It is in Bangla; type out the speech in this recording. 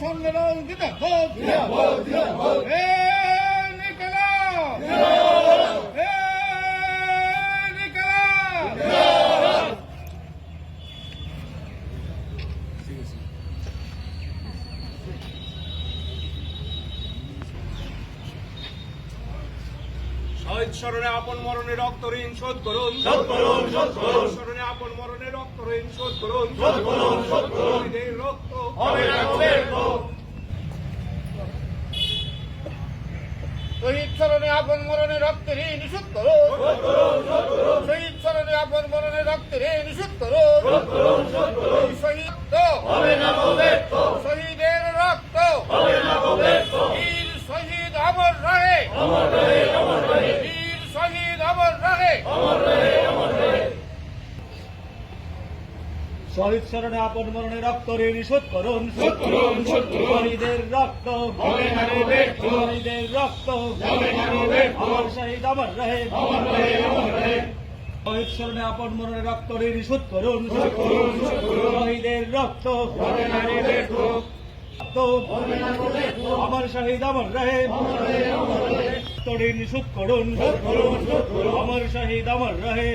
সম্মেলন শহীদ স্মরণে আপন মরণে রক্ত ঋণ শোধ করুন। শহীদ স্মরণে আপন মরণে রক্ত ঋণ শোধ করুন। শহীদের রক্ত শহীদ স্মরণে আপন মরণে রক্তের নিষুদ্ধ করো শহীদ স্মরণে আপন মরণে রক্তের নিষুদ্ধ করো শহীদ রক্ত শহীদের রক্ত বীর শহীদ অমর রহে। বীর শহীদ অমর রহে শহীদ স্মরণে আপন মরণে রক্ত ঋণ শোধ করুন শহীদের রক্ত। শহীদের রক্ত। আমার শহীদ আমার রহে। শহীদ স্মরণে আপন মরণে রক্ত ঋণ শোধ করুন শহীদের রক্ত। আমার শহীদ আমার রহে। ঋণ শোধ করুন আমার শহীদ আমার রহে